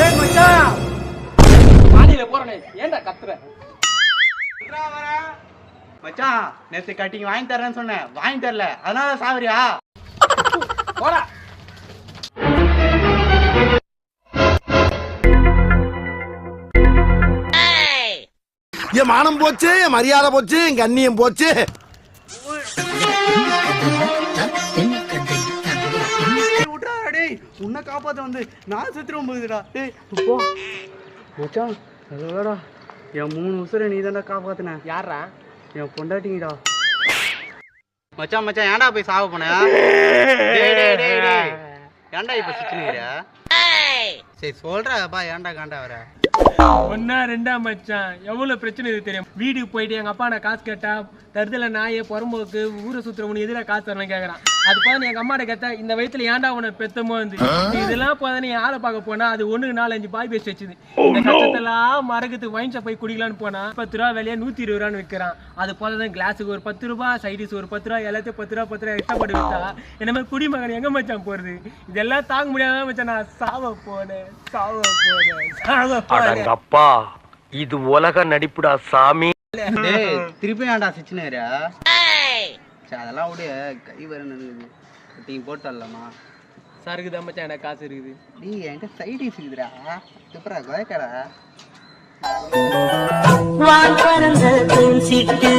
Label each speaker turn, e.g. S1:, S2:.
S1: ஏய் மச்சான் மாடியில போறனே. ஏன்டா கத்துற?
S2: மச்சான் நேத்து கட்டிங் வாங்கி தரேன்னு சொன்னேன். வாங்கி தரல. அதனால சாவரியா?
S1: போடா.
S3: என் மானம் போச்சு என் மரியாதை போச்சு என் கண்ணியம் போச்சு.
S2: உன்னை காப்பாத்த வந்து நான் செத்துருவோம் போகுதுடா. டேய் போ. மச்சான் அதோடா என் மூணு உசுரை நீ தான்டா காப்பாத்தின.
S1: யாரா
S2: என் பொண்டாட்டிங்கடா. மச்சான் மச்சான் ஏன்டா போய் சாவ போன? டேய் டேய் டேய் டேய். ஏன்டா இப்ப சிக்கனுங்கிற சரி சொல்றப்பா ஏன்டா காண்டா வர?
S4: ஒன்னா ரெண்டா மச்சான். எவ்வளவு பிரச்சனை இது தெரியும்? வீட்டுக்கு போயிட்டு எங்க அப்பா நான் காசு கேட்டா தருதல நாயே புறம்போக்கு ஊரை சுத்துறவனு எதிராக காசு தரணும் கேக்குறான். அது போது எங்க அம்மாட்ட கேட்டா இந்த வயசுல ஏன்டா உன பெத்தமோ வந்து? இதெல்லாம் போத நீ ஆளை பார்க்க போனா அது ஒண்ணுக்கு நாலு அஞ்சு பாய் பேசி வச்சுது. இந்த கஷ்டத்தெல்லாம் மறக்கத்துக்கு வைன் ஷாப் போய் குடிக்கலான்னு போனா பத்து ரூபா விலையா நூத்தி இருபது ரூபான்னு விற்கிறான். அது போலதான் கிளாஸுக்கு ஒரு பத்து ரூபா சைடிஸ் ஒரு பத்து ரூபா எல்லாத்தையும் பத்து ரூபா பத்து ரூபா போட்டு வித்தா என்ன மாதிரி குடிமகன் எங்க மச்சான் போறது? இதெல்லாம் தாங்க முடியாம மச்சான்? நான் சாவ போனேன் சாவ போனேன் சாவ போனேன்.
S5: அப்பா இது உலக நடிப்புடா சாமி.
S2: டேய் திருப்பி ஏன்டா சிச்சுனுங்கிற சரி அதெல்லாம் விடு கை வர நீங்க போட்டு தரலாமா?
S4: சருக்கு தான் மச்சான் எனக்கு காசு இருக்குது.
S2: டேய் என்கிட்ட சைடிஸ் இருக்குதுடா. எப்பரா கோயக்கடா.
S6: வான் பறந்த சிட்டு.